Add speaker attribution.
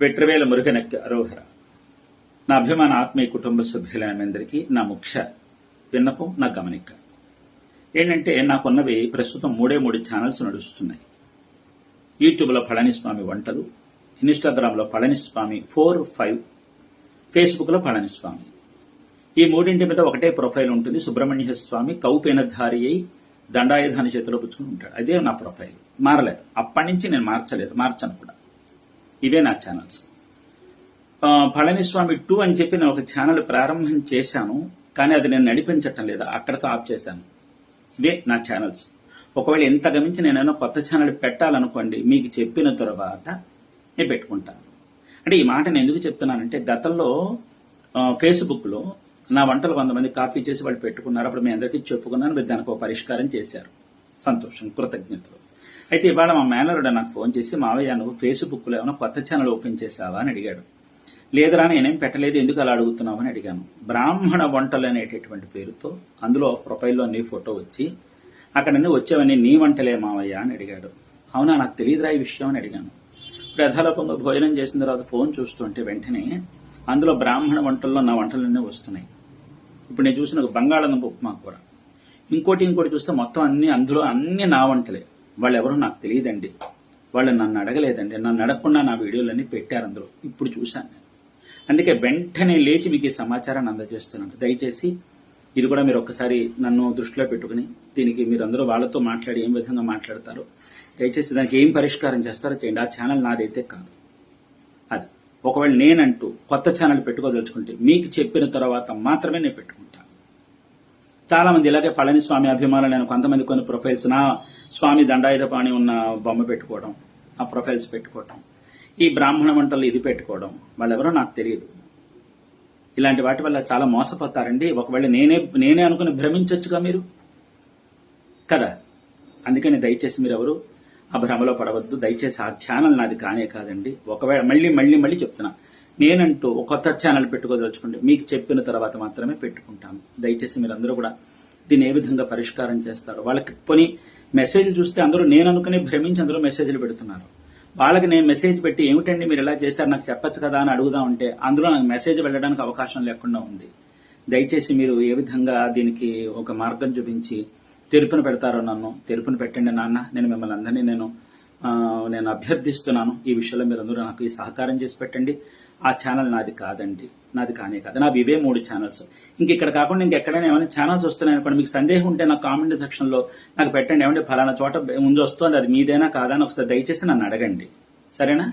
Speaker 1: వెట్రవేల మురుగనక్కి అరోహర. నా అభిమాన ఆత్మీయ కుటుంబ సభ్యులైన మీ అందరికీ నా ముఖ్య విన్నపం నా గమనిక. ఏంటంటే నాకున్నవి ప్రస్తుతం మూడే మూడు ఛానల్స్ నడుస్తున్నాయి. యూట్యూబ్లో పళనిస్వామి వంటలు ఇన్స్టాగ్రామ్లో పళనిస్వామి ఫోర్ ఫైవ్ ఫేస్బుక్లో పళనిస్వామి. ఈ మూడింటి మీద ఒకటే ప్రొఫైల్ ఉంటుంది సుబ్రహ్మణ్య స్వామి కౌపేనధారి అయి దండాయుధాన్ని చేతిలో పుచ్చుకుని ఉంటాడు. అదే నా ప్రొఫైల్. మారలేదు. అప్పటి నుంచి నేను మార్చలేదు మార్చను కూడా. ఇవే నా ఛానల్స్ పళనిస్వామి టూ అని చెప్పి నేను ఒక ఛానల్ ప్రారంభం చేశాను కానీ అది నేను నడిపించటం లేదు. అక్కడతో ఆఫ్ చేశాను. ఇవే నా ఛానల్స్ ఒకవేళ ఎంత గమించి నేనైనా కొత్త ఛానల్ పెట్టాలనుకోండి మీకు చెప్పిన తర్వాత నేను పెట్టుకుంటాను. అంటే ఈ మాట నేను ఎందుకు చెప్తున్నానంటే గతంలో ఫేస్బుక్లో నా వంటలు కొంతమంది కాపీ చేసి వాళ్ళు పెట్టుకున్నారు. అప్పుడు మీ అందరికీ చెప్పుకున్నాను మీరు దానికి ఒక పరిష్కారం చేశారు. సంతోషం కృతజ్ఞతలు. అయితే ఇవాళ మా మేనరుడు నాకు ఫోన్ చేసి మావయ్య నువ్వు ఫేస్బుక్లో ఏమైనా కొత్త ఛానల్ ఓపెన్ చేసావా అని అడిగాడు. లేదురా నేనేం పెట్టలేదు ఎందుకు అలా అడుగుతున్నావు? అని అడిగాను. బ్రాహ్మణ వంటలు అనేటటువంటి పేరుతో అందులో ప్రొఫైల్లో నీ ఫోటో వచ్చి అక్కడ నుండి వచ్చేవన్నీ నీ వంటలే మావయ్య అని అడిగాడు. అవునా నాకు తెలియదురా ఈ విషయం అని అడిగాను. ఇప్పుడు యథాలోపంగా భోజనం చేసిన తర్వాత ఫోన్ చూస్తుంటే వెంటనే అందులో బ్రాహ్మణ వంటల్లో నా వంటలన్నీ వస్తున్నాయి. ఇప్పుడు నేను చూసిన ఒక బంగాళాదుంప ఉప్మా కూర. ఇంకోటి ఇంకోటి చూస్తే మొత్తం అన్ని అందులో అన్ని నా వంటలే. వాళ్ళు ఎవరో నాకు తెలియదండి. వాళ్ళు నన్ను అడగలేదండి. నన్ను అడగకుండా నా వీడియోలన్నీ పెట్టారు అందులో. ఇప్పుడు చూశాను నేను. అందుకే వెంటనే లేచి మీకు ఈ సమాచారాన్ని అందజేస్తున్నాను. దయచేసి ఇది కూడా మీరు ఒక్కసారి నన్ను దృష్టిలో పెట్టుకుని దీనికి మీరు అందరూ వాళ్ళతో మాట్లాడి ఏం విధంగా మాట్లాడతారో దయచేసి దానికి ఏం పరిష్కారం చేస్తారో చేయండి. ఆ ఛానల్ నాదైతే కాదు. అది. ఒకవేళ నేనంటూ కొత్త ఛానల్ పెట్టుకోదలుచుకుంటే మీకు చెప్పిన తర్వాత మాత్రమే నేను పెట్టుకుంటాను చాలా మంది ఇలాగే పళనిస్వామి అభిమానులు నేను కొంతమంది కొన్ని ప్రొఫైల్స్ నా స్వామి దండాయుధపాణి ఉన్న బొమ్మ పెట్టుకోవడం ఆ ప్రొఫైల్స్ పెట్టుకోవడం ఈ బ్రాహ్మణ వంటలు ఇది పెట్టుకోవడం వాళ్ళెవరో నాకు తెలియదు. ఇలాంటి వాటి వల్ల చాలా మోసపోతారండి. ఒకవేళ నేనే నేనే అనుకుని భ్రమించొచ్చుగా మీరు? కదా? అందుకని దయచేసి మీరు ఎవరు ఆ భ్రమలో పడవద్దు. దయచేసి ఆ ఛానల్ నాది కానే కాదండి. ఒకవేళ మళ్ళీ మళ్ళీ మళ్ళీ చెప్తున్నా. నేనంటూ ఒక కొత్త ఛానల్ పెట్టుకోదలుచుకోండి. మీకు చెప్పిన తర్వాత మాత్రమే పెట్టుకుంటాను దయచేసి మీరు అందరూ కూడా దీన్ని ఏ విధంగా పరిష్కారం చేస్తారు? వాళ్ళకి కొని మెసేజ్ చూస్తే అందరూ నేను అనుకుని భ్రమించి అందరూ మెసేజ్లు పెడుతున్నారు. వాళ్ళకి నేను మెసేజ్ పెట్టి ఏమిటండి మీరు ఇలా చేశారు? నాకు చెప్పొచ్చు కదా అని అడుగుదా ఉంటే అందులో నాకు మెసేజ్ వెళ్ళడానికి అవకాశం లేకుండా ఉంది. దయచేసి మీరు ఏ విధంగా దీనికి ఒక మార్గం చూపించి తెరుపున పెడతారో నన్ను తెరుపును పెట్టండి నాన్న. నేను మిమ్మల్ని అందరినీ నేను నేను అభ్యర్థిస్తున్నాను ఈ విషయంలో మీరు అందరూ నాకు ఈ సహకారం చేసి పెట్టండి. ఆ ఛానల్ నాది కాదండి. నాది కానే కాదు. నావి ఇవే మూడు ఛానల్స్. ఇంక ఇక్కడ కాకుండా ఇంకెక్కడైనా ఏమైనా ఛానల్స్ వస్తున్నాయి అనుకోండి మీకు సందేహం ఉంటే నా కామెంట్ సెక్షన్లో నాకు పెట్టండి. ఏమంటే ఫలానా చోట ముందు వస్తుంది అది మీదేనా కాదని ఒకసారి దయచేసి నన్ను అడగండి. సరేనా?